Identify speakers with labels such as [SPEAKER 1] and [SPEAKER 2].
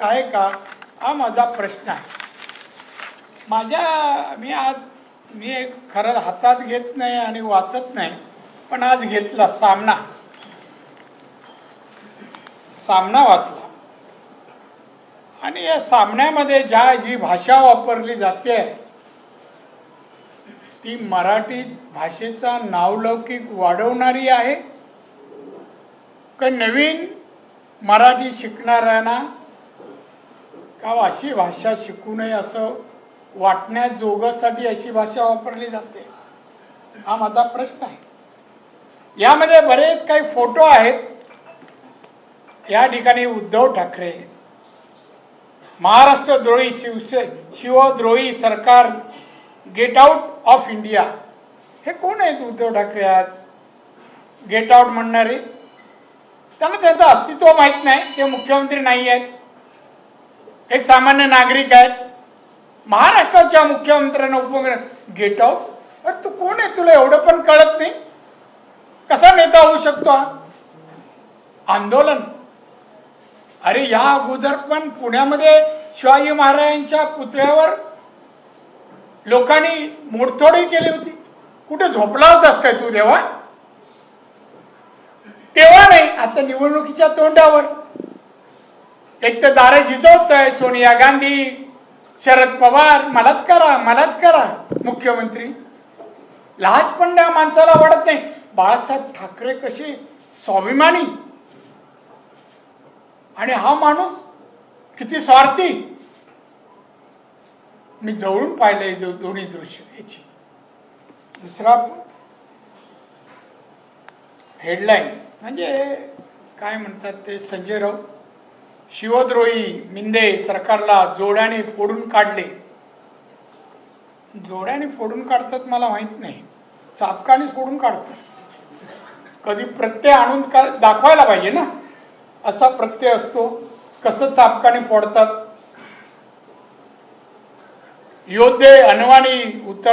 [SPEAKER 1] आहे का? हा माझा प्रश्न आहे. माझ्या मी आज मी एक खरं हातात घेत नाही आणि वाचत नाही पण आज घेतला सामना. सामना वाचला. आणि या सामन्यामध्ये ज्या जी भाषा वापरली जाते ती मराठी भाषेचा नावलौकिक वाढवणारी आहे? का नवीन मराठी शिकणाऱ्यांना का अशी भाषा शिकू नये असं वाटण्याजोगासाठी अशी भाषा वापरली जाते? हा माझा प्रश्न आहे. यामध्ये बरेच काही फोटो आहेत. या ठिकाणी उद्धव ठाकरे महाराष्ट्रद्रोही शिवसे शिवद्रोही सरकार गेट आउट ऑफ इंडिया हे कोण आहेत उद्धव ठाकरे आज? गेट आउट म्हणणारे? त्यांना त्यांचं अस्तित्व माहीत नाही ते मुख्यमंत्री नाही आहेत. एक सामान्य नागरिक आहेत. महाराष्ट्राच्या मुख्यमंत्र्यांना उपमुख्यमंत्री गेट आउट अरे तू कोण आहे? तुला एवढं पण कळत नाही. कसा नेता होऊ शकतो हा? आंदोलन. अरे या अगोदर पण पुण्यामध्ये शिवाजी महाराजांच्या पुतळ्यावर लोकांनी मोडतोडही केली होती. कुठे झोपला होतास काय तू देवा? तेव्हा नाही आता निवडणुकीच्या तोंडावर. एक तर दार झिजवत आहे सोनिया गांधी शरद पवार मलाच करा मलाच करा मुख्यमंत्री. लाज पण त्या माणसाला वाटत नाही. बाळासाहेब ठाकरे कसे स्वाभिमानी. आणि हा माणूस किती स्वार्थी. मी जवळून पाहिलंय दो- दोन्ही दृश्य याची. दुसरा हेडलाईन म्हणजे काय म्हणतात ते संजय राऊत. शिवद्रोही मिंदे सरकारला जोड्याने फोडून काढले. जोड्याने फोडून काढतात मला माहीत नाही. चापकाने फोडून काढतात. कधी प्रत्यय आणून का दाखवायला पाहिजे ना? असा प्रत्यय असतो. कसं चापकाने फोडतात? योद्धे अनवाणी उत्तर